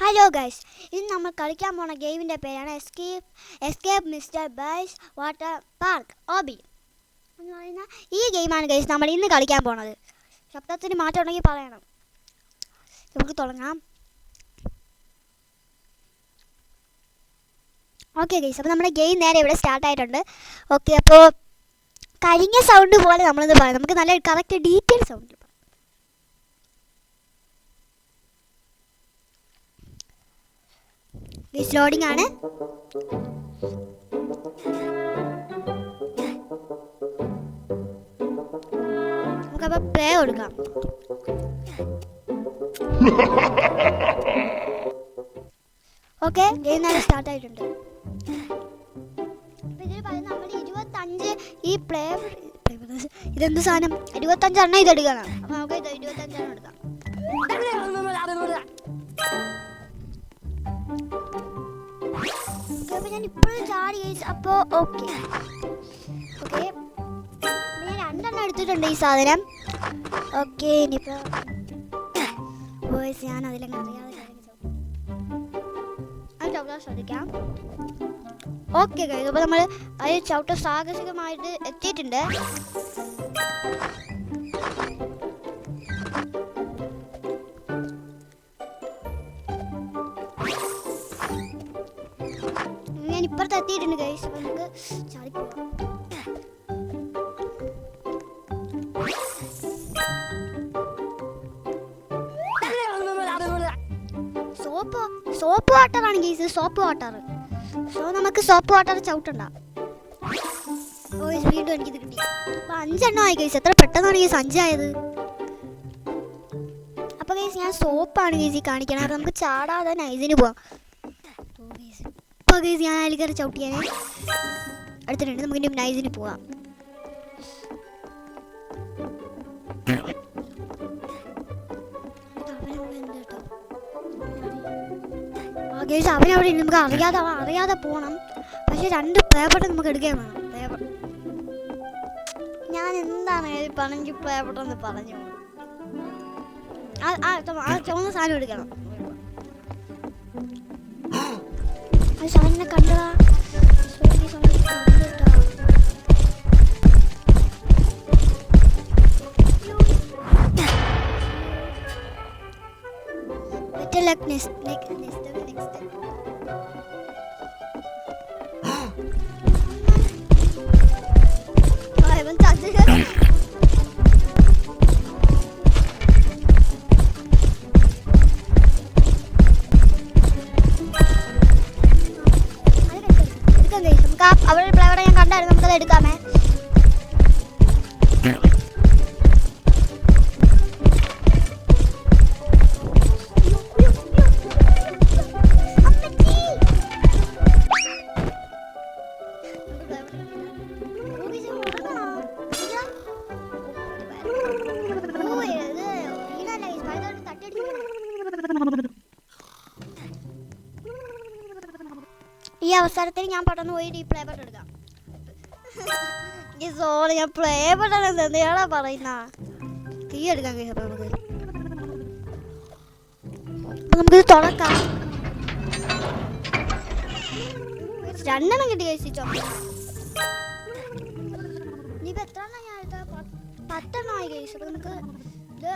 Hello guys ഇന്ന് നമ്മൾ കളിക്കാൻ പോണ ഗെയിമിന്റെ പേരാണ് എസ്കേപ്പ് എസ്കേപ്പ് മിസ്റ്റർ ബൈസ് വാട്ടർ പാർക്ക് ഓബി എന്ന് പറയുന്ന ഈ ഗെയിമാണ് ഗൈസ് നമ്മൾ ഇന്ന് കളിക്കാൻ പോണത്. ശബ്ദത്തിന് മാറ്റം ഉണ്ടെങ്കിൽ പറയണം. നമുക്ക് തുടങ്ങാം. ഓക്കെ ഗൈസ് അപ്പോൾ നമ്മുടെ ഗെയിം നേരെ ഇവിടെ സ്റ്റാർട്ട് ആയിട്ടുണ്ട്. ഓക്കെ അപ്പോൾ കരിഞ്ഞ സൗണ്ട് പോലെ നമ്മളിത് പറയാം. നമുക്ക് നല്ല correct detail sound guys loading ആണ്. നമുക്കപ്പോൾ പ്ലേ കൊടുക്കാം. ഓക്കെ ഗെയിം നല്ല സ്റ്റാർട്ട് ആയിട്ടുണ്ട്. ഇതിൽ പറയുന്നത് നമ്മൾ ഇരുപത്തഞ്ച് ഈ പ്ലേ ഇതെന്ത് സാധനം? ഇരുപത്തഞ്ചെണ്ണം ഇത് എടുക്കണം ഞാൻ ഇപ്പോഴും ചാടി ഗൈസ് അപ്പോ ഓക്കെ ഓക്കെ ഞാൻ രണ്ടെണ്ണം എടുത്തിട്ടുണ്ട് ഈ സാധനം. ഓക്കെ ഇനിയിപ്പോ വോയിസ് ഞാൻ അതിലങ്ങ് അറിയാതെ. അത് ചവിട്ടാൻ ശ്രദ്ധിക്കാം. ഓക്കെ കഴിയും അപ്പോൾ നമ്മൾ അത് ചവിട്ട സാഹസികമായിട്ട് എത്തിയിട്ടുണ്ട്. ഞാൻ ഇപ്പുറത്ത് എത്തിയിട്ടുണ്ട് ഗൈസ് അപ്പോൾ നമുക്ക് ചാടി പോകാം സോപ്പ് സോപ്പ് വാട്ടറാണ് ഗൈസ് സോപ്പ് വാട്ടർ സോ നമുക്ക് സോപ്പ് വാട്ടർ ചവിട്ടണ്ട. ഓ വീണ്ടും എനിക്കിത് കിട്ടി. അപ്പൊ അഞ്ചെണ്ണം ആയി ഗൈസ് എത്ര പെട്ടെന്നാണ് ഗൈസ് അഞ്ചായത് അപ്പൊ ഗൈസ് ഞാൻ സോപ്പാണ് ഗൈസ് ഈ കാണിക്കണം. അപ്പൊ നമുക്ക് ചാടാതെ നൈസിന് പോവാം. ഇപ്പൊ ഗൈസ് ഞാൻ അതിൽ കയറി ചവിട്ടിയാനേ അടുത്തിട്ടുണ്ട് നമുക്ക് ഇനി നൈസിന് പോവാം ഗൈസ് അവിടെ നമുക്ക് അറിയാതെ അറിയാതെ പോകണം പക്ഷെ രണ്ട് പേപ്പർ നമുക്ക് എടുക്കുകയും വേണം പേപ്പർ ഞാൻ എന്താണ് പറഞ്ഞു പേപ്പർ എന്ന് പറഞ്ഞു ആ ചുവന്ന സാധനം എടുക്കണം ആ സാധനം കണ്ടതാ. സോറി സോറി കണ്ടിട്ടാ Better അവസരത്തിൽ ഞാൻ പെട്ടെന്ന് പോയി ഈ പ്ലേ ബട്ടൺ എടുക്കാം. സോറി ഞാൻ പ്ലേ ബട്ടൺ എന്തിനാ പറയുന്ന? തീ എടുക്കാൻ കഴിയും നമുക്ക്. നമുക്കിത് തുറക്കാം. രണ്ടെണ്ണം കിട്ടി കഴിച്ചോ? ഇനിയിപ്പോ എത്ര ഞാൻ എടുത്ത? പത്തെണ്ണമായി കഴിച്ചു. അപ്പൊ നമുക്ക് ഇത്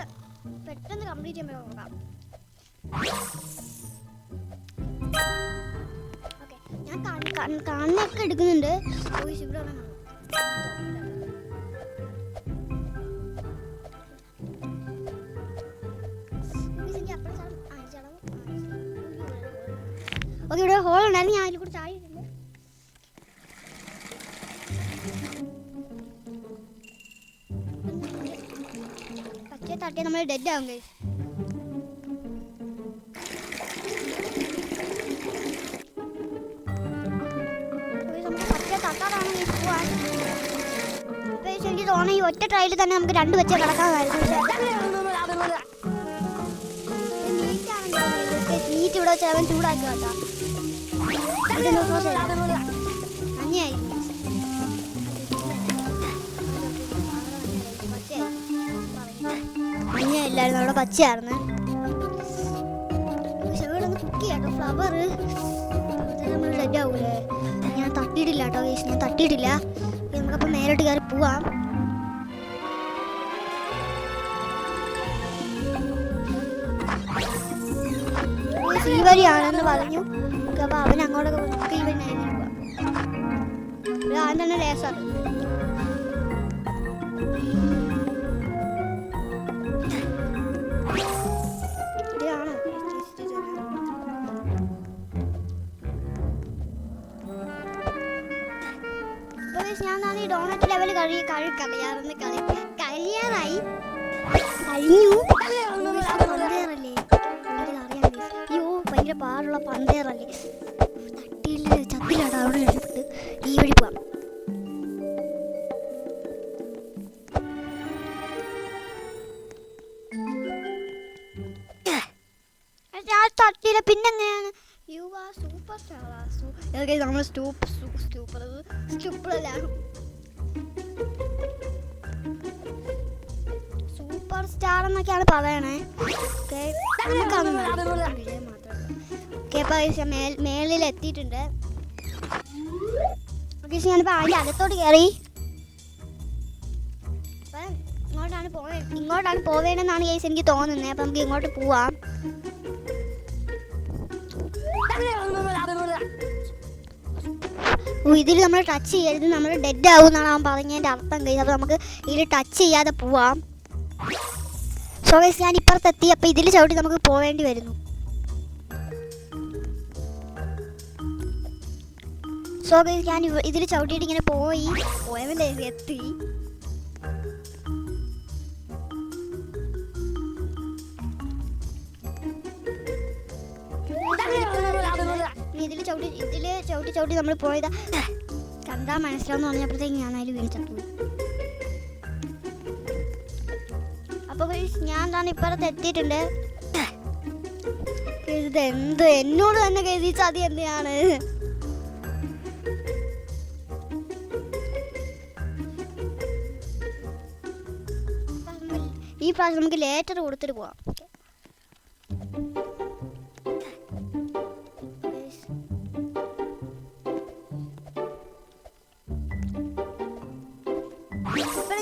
പെട്ടെന്ന് കംപ്ലീറ്റ് ചെയ്യാൻ നോക്കാം. എടുക്കുന്നുണ്ട്. ഇവിടെ ഹോൾ ഉണ്ടായിരുന്നു. ഞാൻ അതിൽ കൂടെ ചാടിയിട്ടുണ്ട് പച്ചയെ തട്ടിയാൽ നമ്മൾ ഡെഡ് ആവും guys. ട്രയലിൽ തന്നെ നമുക്ക് രണ്ട് വെച്ച് കിടക്കാമായിരുന്നു നീറ്റ് ഇവിടെ വെച്ച് അവിടെ പച്ചയായിരുന്നു. പക്ഷെ ഇവിടെ ഒന്ന് കുക്ക് ചെയ്യാട്ടോ. ഫ്ലവർ നമ്മൾ റെഡി ആവൂലേ? ഞാൻ തട്ടിയിട്ടില്ല കേട്ടോ ഞാൻ തട്ടിയിട്ടില്ല നമുക്കപ്പോൾ നേരിട്ട് കയറി പോവാം. വഴിയാണെന്ന് പറഞ്ഞു. അപ്പോൾ അവൻ അങ്ങോട്ടൊക്കെ ഇത് ആദ്യം തന്നെ ഞാൻ ഈ ഡോണറ്റ് ലെവൽ കഴിയാറുണ്ട് കഴി കഴിയാറായി കഴിഞ്ഞു. ഭയങ്കര പാടുള്ള പന്തേറല്ലേ തട്ടിയില്ല ചത്തിലാണ് അവിടെ രക്ഷപ്പെട്ട് ഈ വഴി പോവാം. ഞാൻ പിന്നെങ്ങനെയാണ്? യു ആർ സൂപ്പർ സ്റ്റാർ നമ്മൾ സ്റ്റൂപ്പ് സ്റ്റൂപ്പർ സ്റ്റൂപ്പറല്ലാണ് സൂപ്പർ സ്റ്റാർ എന്നൊക്കെയാണ് പറയണേ. ഓക്കെ നമുക്കതൊന്നും ഓക്കെ ഞാനിപ്പോൾ അതിന്റെ അകത്തോട്ട് കയറി ഇങ്ങോട്ടാണ് പോവേ ഇങ്ങോട്ടാണ് പോവേണ്ടെന്നാണ് കേസ് എനിക്ക് തോന്നുന്നത് അപ്പം നമുക്ക് ഇങ്ങോട്ട് പോവാം. ഇതിൽ നമ്മൾ ടച്ച് ചെയ്യരുത് നമ്മൾ ഡെഡ് ആവും എന്നാണ് അവൻ പറഞ്ഞതിന്റെ അർത്ഥം കഴിഞ്ഞത് അപ്പോൾ നമുക്ക് ഇതിൽ ടച്ച് ചെയ്യാതെ പോവാം. സോ ഗൈസ് ഞാൻ ഇപ്പുറത്തെത്തി. അപ്പോൾ ഇതിൽ ചവിട്ടി നമുക്ക് പോവേണ്ടി വരുന്നു. സോ ഗൈസ് ഞാൻ ഇതിൽ ചവിട്ടിയിട്ട് ഇങ്ങനെ പോയി. പോയവല്ലേ എത്തി. ഇതിൽ ചവിട്ടി ഇതിൽ ചവിട്ടി ചവിട്ടി നമ്മൾ പോയതാ. കണ്ടാ മനസ്സിലാവുന്ന പറഞ്ഞപ്പോഴത്തേക്ക് ഞാൻ അതിൽ വീണിച്ചു അപ്പൊ guys, ഞാൻ തന്നെ ഇപ്പുറത്ത് എത്തിയിട്ടുണ്ട്. ഇത് എന്ത്? എന്നോട് തന്നെ കരുതി അത് എന്തിനാണ്? ഈ പ്രാവശ്യം നമുക്ക് ലേറ്റർ കൊടുത്തിട്ട് പോവാം.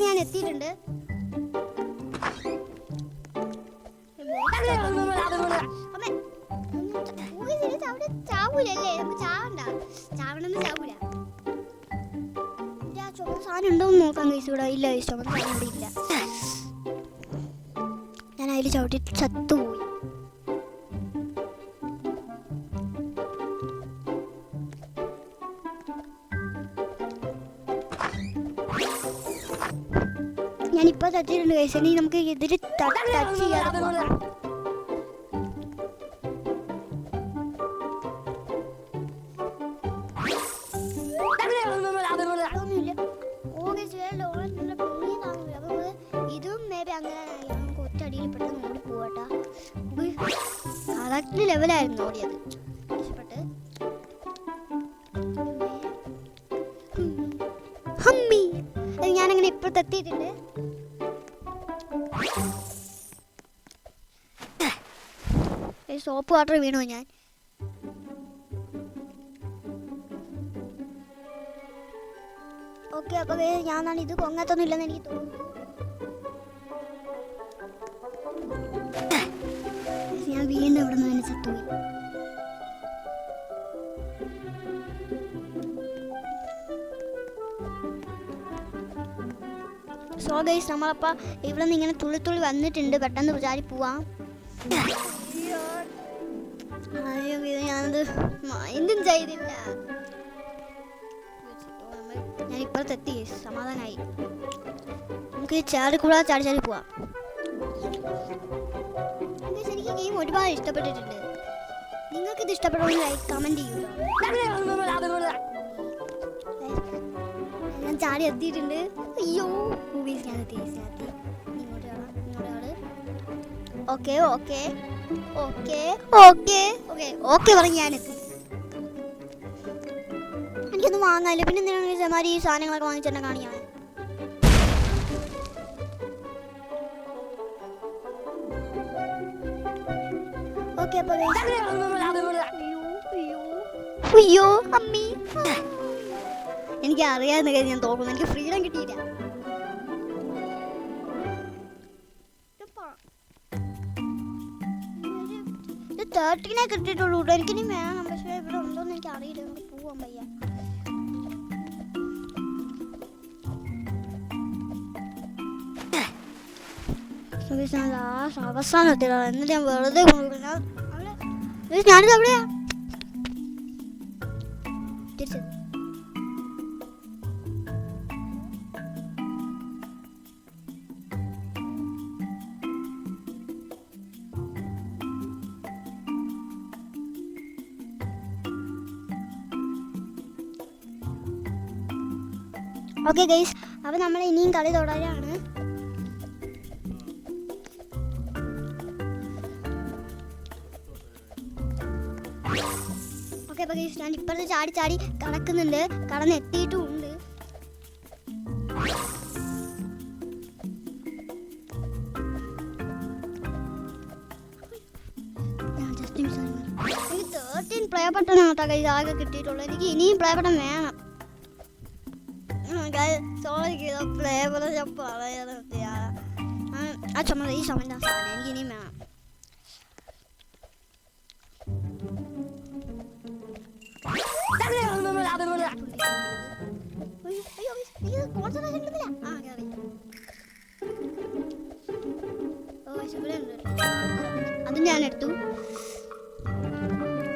ഞാൻ എത്തിയിട്ടുണ്ട്. ചാവൂലല്ലേ? നമുക്ക് ചാവണ്ട. ചാവണമെന്ന് ചാവൂല. സാധനം ഉണ്ടോ എന്ന് നോക്കാൻ കഴിച്ചു ഇവിടെ. ഇല്ല ചുമന്ന സാധനം ഇവിടെ ഇല്ല. അതിൽ ചവിട്ടി ചത്തുപോയി. ഞാനിപ്പോ തച്ചിട്ടുണ്ട് കഴിച്ചു ഇനി നമുക്ക് എതിര് ടച്ച് ചെയ്യാതെ കറക്റ്റ് ലെവലായിരുന്നു ഓടിയത്. ഞാനങ്ങനെ ഇപ്പുറത്ത് എത്തിയിട്ടുണ്ട് സോപ്പ് വാട്ടർ വീണോ ഞാൻ. ഓക്കെ അപ്പൊ ഞാനാണ് ഇത് പൊങ്ങത്തൊന്നും ഇല്ലെന്ന് എനിക്ക് തോന്നുന്നു. ചത്തുപോയി സോ ഗൈസ് നമ്മളപ്പോൾ ഇവിടെ നിന്ന് ഇങ്ങനെ തുള്ളി തുള്ളി വന്നിട്ടുണ്ട്. പെട്ടെന്ന് വിചാരി പോവാം. അയ്യോ ഇത് ഞാനത് മൈൻഡും ചെയ്തില്ല. ഞാൻ ഇപ്പുറത്തെത്തി സമാധാനമായി നമുക്ക് ചാടി കൂടാതെ ചാടി ചാടി പോവാം. എനിക്ക് ഗെയിം ഒരുപാട് ഇഷ്ടപ്പെട്ടിട്ടുണ്ട്. നിങ്ങൾക്ക് ഇത് ഇഷ്ടപ്പെടുമെന്ന് ലൈക്ക് കമന്റ് ചെയ്യൂ ഞാൻ ചാടി എത്തിയിട്ടുണ്ട് അയ്യോ മൂവീസ് ഞാൻ എത്തി okay okay okay okay okay okay പറഞ്ഞ് ഞാൻ എത്തി എനിക്കൊന്നും വാങ്ങാനില്ല പിന്നെ എന്തിനാണ് ഈ സാധനങ്ങളൊക്കെ വാങ്ങിച്ചെന്നെ കാണിയാണ് അയ്യോ അമ്മി. എനിക്ക് അറിയാവുന്ന കാര്യം ഞാൻ തോന്നുന്നു. എനിക്ക് ഫ്രീഡം കിട്ടിയില്ല. തേർട്ടീനെ കിട്ടിയിട്ടുള്ളൂ കേട്ടോ എനിക്കിനി വേണം. സുബീഷ് ഞാൻ ലാസ്റ്റ് അവസാനം എത്തിയതാണ് എന്നിട്ട് ഞാൻ വെറുതെ ഞാനിത് എവിടെയാ തിരിച്ചത് ഓക്കെ ഗൈസ് അപ്പോൾ നമ്മൾ ഇനിയും കളി തുടരാണ്. ഓക്കെ പകേഷ് ഞാൻ ഇപ്പഴത്തെ ചാടി ചാടി കടക്കുന്നുണ്ട്. കടന്ന് എത്തിയിട്ടും ഉണ്ട് എനിക്ക് തേർട്ടീൻ ബട്ടൺ കേട്ടോ കൈ ആകെ കിട്ടിയിട്ടുള്ളൂ. എനിക്ക് ഇനിയും പ്ലേ ബട്ടൺ വേണം സോറി പ്ലേ ബട്ടൺ ഞാൻ പറയാൻ ആ ചുമ ഈ ചുമന്റെ സാധനം എനിക്ക് ഇനിയും വേണം. അത് ഞാൻ എടുത്തു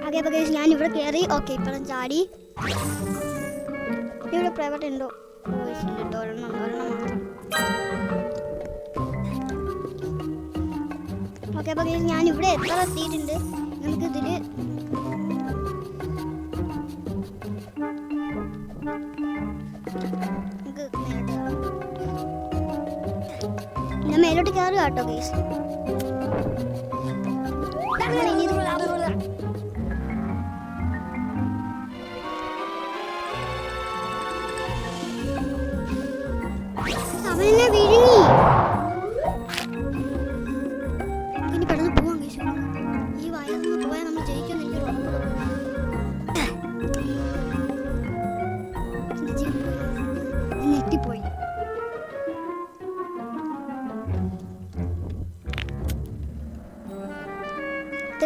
അതേ guys, ഞാൻ ഇവിടെ കയറി ഓക്കെ ഇപ്പഴും ചാടി. ഇവിടെ പ്രൈവറ്റ് ഉണ്ടോ? കേട്ടോ. ഒരെണ്ണം ഒരെണ്ണം ഓക്കെ അപ്പൊ ഞാൻ ഇവിടെ എത്ര എത്തിയിട്ടുണ്ട്? നമുക്ക് ഇതിൽ ഞാൻ മേലോട്ട് കയറുക കേട്ടോ ഗൈസ്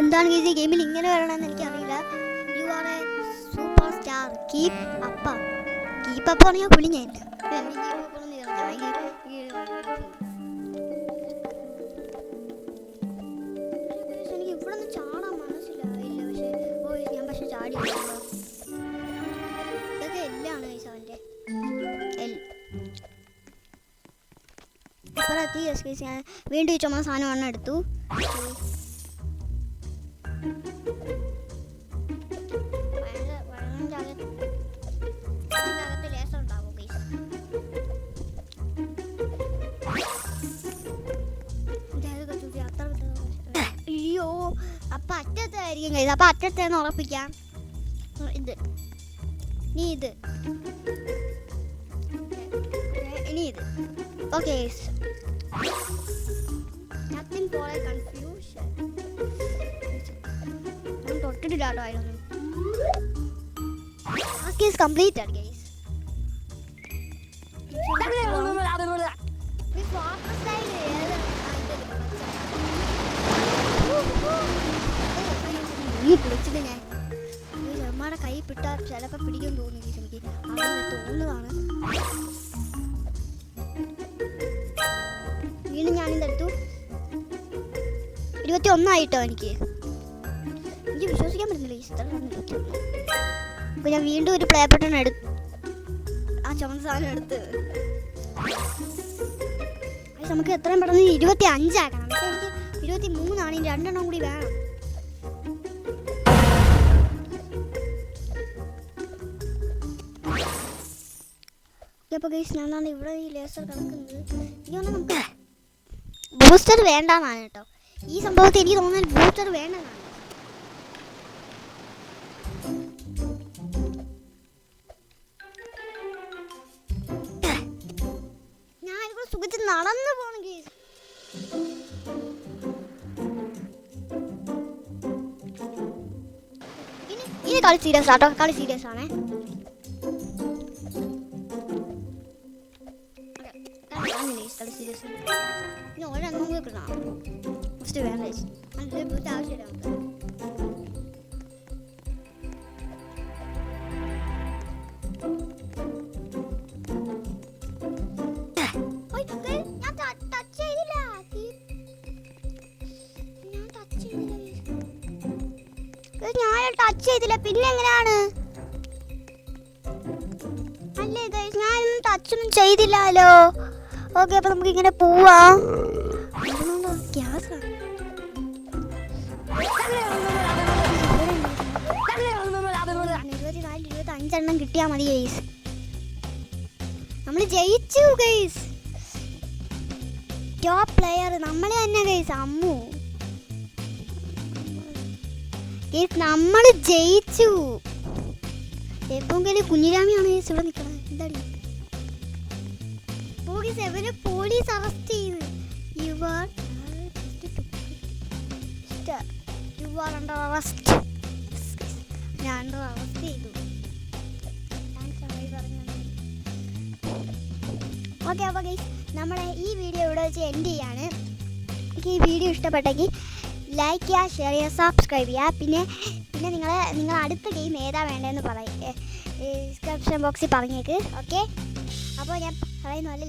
ഇതെന്താണ് ഈ ഗെയിമിൽ ഇങ്ങനെ വരണമെന്ന് എനിക്കറിയില്ല. You are a super star keep up keep up പറഞ്ഞാൽ പുലി ഞാൻ വീണ്ടും ചുമ നിന്ന് ചാടാൻ മനസ്സിലായില്ല അപ്പൊ അറ്റത്തേന്ന് ഉറപ്പിക്കാം. ഇത്. നീ ഇത്. ഇനി ഇത്. Okay nothing for a confusion തൊട്ടിട്ടില്ലാട്ടോ അതിലൊന്നും കംപ്ലീറ്റ് ഈസ് ഈ ഞാൻ ഈ കൈ പിട്ടാൽ ചിലപ്പോൾ പിടിക്കാൻ തോന്നിയില്ല എനിക്ക് തോന്നുന്നതാണ് വീണ്ടും ഞാനിതെടുത്തു ഇരുപത്തി ഒന്നായിട്ടോ എനിക്ക്? എനിക്ക് വിശ്വസിക്കാൻ പറ്റുന്നില്ല ഈ അപ്പൊ ഞാൻ വീണ്ടും ഒരു പ്ലേ ബട്ടൺ എടുത്തു ആ ചുമന്ന സാധനം എടുത്ത്. നമുക്ക് എത്രയും പെട്ടെന്ന് ഇരുപത്തി അഞ്ചാക്കണം എനിക്ക് ഇരുപത്തി മൂന്നാണ് രണ്ടെണ്ണം കൂടി വേണം. അപ്പോൾ ഗൈസ് ഞാനാണ് ഇവിടെ ഈ ലേസർ കിടക്കുന്നത് ഇനി നമുക്ക് ബൂസ്റ്റർ വേണ്ടെന്നാണ് കേട്ടോ. ഈ സംഭവത്തിൽ എനിക്ക് തോന്നുന്നത് ബൂസ്റ്റർ വേണ്ടെന്നാണ്. ഞാൻ ഇവിടെ സുഖിച്ച് നടന്നു പോണം കേസ് ഇനി ഇനി കളി സീരിയസ് ആട്ടോ. കളി സീരിയസ് ആണേ. കാണുന്നില്ലേ? കളി സീരിയസ് ഇനി ഒരെണ്ണം കൂടി കിട്ടണം ഫസ്റ്റ് വേണ്ട അതിൽ ബുദ്ധി ആവശ്യമില്ല നമുക്ക് ഞാൻ ടച്ച് ചെയ്തില്ല ഞാൻ പിന്നെ എങ്ങനെയാണ് അല്ലേ ഞാനൊന്നും ടച്ചൊന്നും ചെയ്തില്ലല്ലോ ഓക്കെ അപ്പൊ നമുക്ക് ഇങ്ങനെ പോവാം ഗ്യാസ് ഇരുപത്തി അഞ്ചെണ്ണം കിട്ടിയാ മതി ഗെയ്സ് നമ്മൾ ജയിച്ചു ഗെയ്സ് ടോപ്പ് പ്ലെയർ നമ്മൾ തന്നെ ഗെയ്സ് അമ്മു. ഗൈസ് നമ്മൾ ജയിച്ചു. എപ്പോഴെങ്കിലും കുഞ്ഞിരാമിയാണ് ഗെയ്സ് ഇവിടെ നിൽക്കണത് എന്താണ് പോലീസ് എവരെ പോലീസ് അറസ്റ്റ് ചെയ്ത് ആർ യു അറസ്റ്റ് ഞാൻ അറസ്റ്റ് ചെയ്തു. ഓക്കെ അപ്പോൾ ഗൈസ് നമ്മുടെ ഈ വീഡിയോ ഇവിടെ വെച്ച് എൻഡ് ചെയ്യാണ്. എനിക്ക് ഈ വീഡിയോ ഇഷ്ടപ്പെട്ടെങ്കിൽ ലൈക്ക് ചെയ്യുക ഷെയർ ചെയ്യുക സബ്സ്ക്രൈബ് ചെയ്യുക. പിന്നെ പിന്നെ നിങ്ങൾ നിങ്ങൾ അടുത്ത ഗെയിം ഏതാ വേണ്ടതെന്ന് പറയും ഡിസ്ക്രിപ്ഷൻ ബോക്സിൽ പറഞ്ഞേക്ക്. ഓക്കെ അപ്പോൾ ഞാൻ പറയുന്ന പോലെ